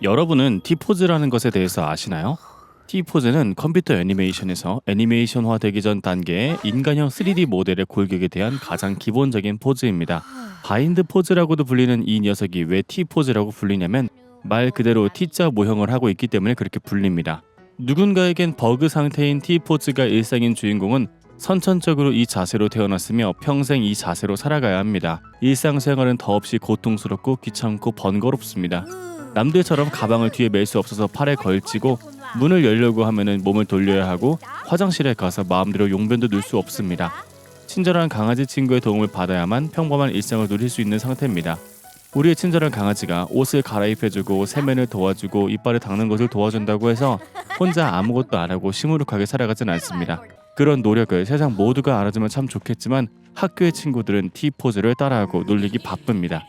여러분은 T포즈라는 것에 대해서 아시나요? T포즈는 컴퓨터 애니메이션에서 애니메이션화 되기 전 단계의 인간형 3D 모델의 골격에 대한 가장 기본적인 포즈입니다. 바인드 포즈라고도 불리는 이 녀석이 왜 T포즈라고 불리냐면 말 그대로 T자 모형을 하고 있기 때문에 그렇게 불립니다. 누군가에겐 버그 상태인 T포즈가 일상인 주인공은 선천적으로 이 자세로 태어났으며 평생 이 자세로 살아가야 합니다. 일상생활은 더없이 고통스럽고 귀찮고 번거롭습니다. 남들처럼 가방을 뒤에 멜 수 없어서 팔에 걸치고 문을 열려고 하면은 몸을 돌려야 하고 화장실에 가서 마음대로 용변도 넣을 수 없습니다. 친절한 강아지 친구의 도움을 받아야만 평범한 일상을 누릴 수 있는 상태입니다. 우리의 친절한 강아지가 옷을 갈아입혀주고 세면을 도와주고 이빨을 닦는 것을 도와준다고 해서 혼자 아무것도 안 하고 시무룩하게 살아가진 않습니다. 그런 노력을 세상 모두가 알아주면 참 좋겠지만 학교의 친구들은 T 포즈를 따라하고 놀리기 바쁩니다.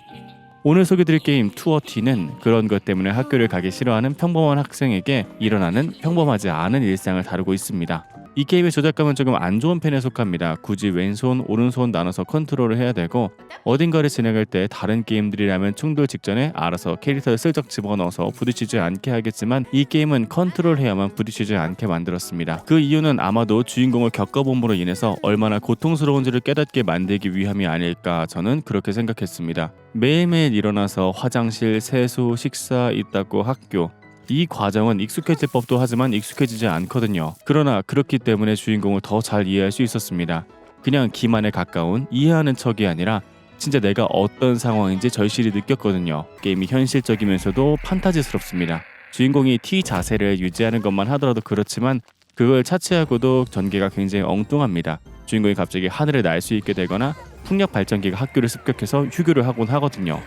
오늘 소개드릴 게임 투어 T는 그런 것 때문에 학교를 가기 싫어하는 평범한 학생에게 일어나는 평범하지 않은 일상을 다루고 있습니다. 이 게임의 조작감은 조금 안 좋은 편에 속합니다. 굳이 왼손, 오른손 나눠서 컨트롤을 해야 되고 어딘가를 진행할 때 다른 게임들이라면 충돌 직전에 알아서 캐릭터를 슬쩍 집어넣어서 부딪히지 않게 하겠지만 이 게임은 컨트롤해야만 부딪히지 않게 만들었습니다. 그 이유는 아마도 주인공을 겪어봄으로 인해서 얼마나 고통스러운지를 깨닫게 만들기 위함이 아닐까 저는 그렇게 생각했습니다. 매일매일 일어나서 화장실, 세수, 식사, 잇 닦고 학교 이 과정은 익숙해질 법도 하지만 익숙해지지 않거든요. 그러나 그렇기 때문에 주인공을 더 잘 이해할 수 있었습니다. 그냥 기만에 가까운 이해하는 척이 아니라 진짜 내가 어떤 상황인지 절실히 느꼈거든요. 게임이 현실적이면서도 판타지스럽습니다. 주인공이 T 자세를 유지하는 것만 하더라도 그렇지만 그걸 차치하고도 전개가 굉장히 엉뚱합니다. 주인공이 갑자기 하늘을 날 수 있게 되거나 풍력 발전기가 학교를 습격해서 휴교를 하곤 하거든요.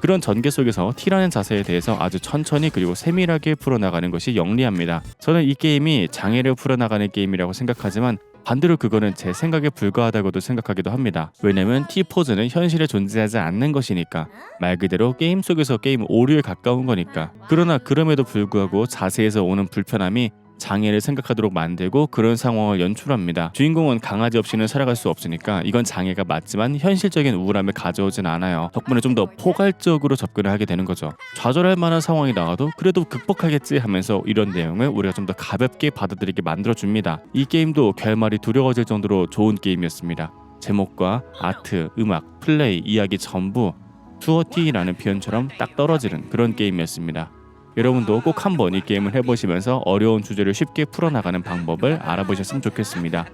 그런 전개 속에서 T라는 자세에 대해서 아주 천천히 그리고 세밀하게 풀어나가는 것이 영리합니다. 저는 이 게임이 장애를 풀어나가는 게임이라고 생각하지만 반대로 그거는 제 생각에 불과하다고도 생각하기도 합니다. 왜냐면 T 포즈는 현실에 존재하지 않는 것이니까 말 그대로 게임 속에서 게임 오류에 가까운 거니까. 그러나 그럼에도 불구하고 자세에서 오는 불편함이 장애를 생각하도록 만들고 그런 상황을 연출합니다. 주인공은 강아지 없이는 살아갈 수 없으니까 이건 장애가 맞지만 현실적인 우울함을 가져오진 않아요. 덕분에 좀 더 포괄적으로 접근을 하게 되는 거죠. 좌절할 만한 상황이 나와도 그래도 극복하겠지 하면서 이런 내용을 우리가 좀 더 가볍게 받아들이게 만들어 줍니다. 이 게임도 결말이 두려워질 정도로 좋은 게임이었습니다. 제목과 아트, 음악, 플레이, 이야기 전부 투어티라는 표현처럼 딱 떨어지는 그런 게임이었습니다. 여러분도 꼭 한번 이 게임을 해보시면서 어려운 주제를 쉽게 풀어나가는 방법을 알아보셨으면 좋겠습니다.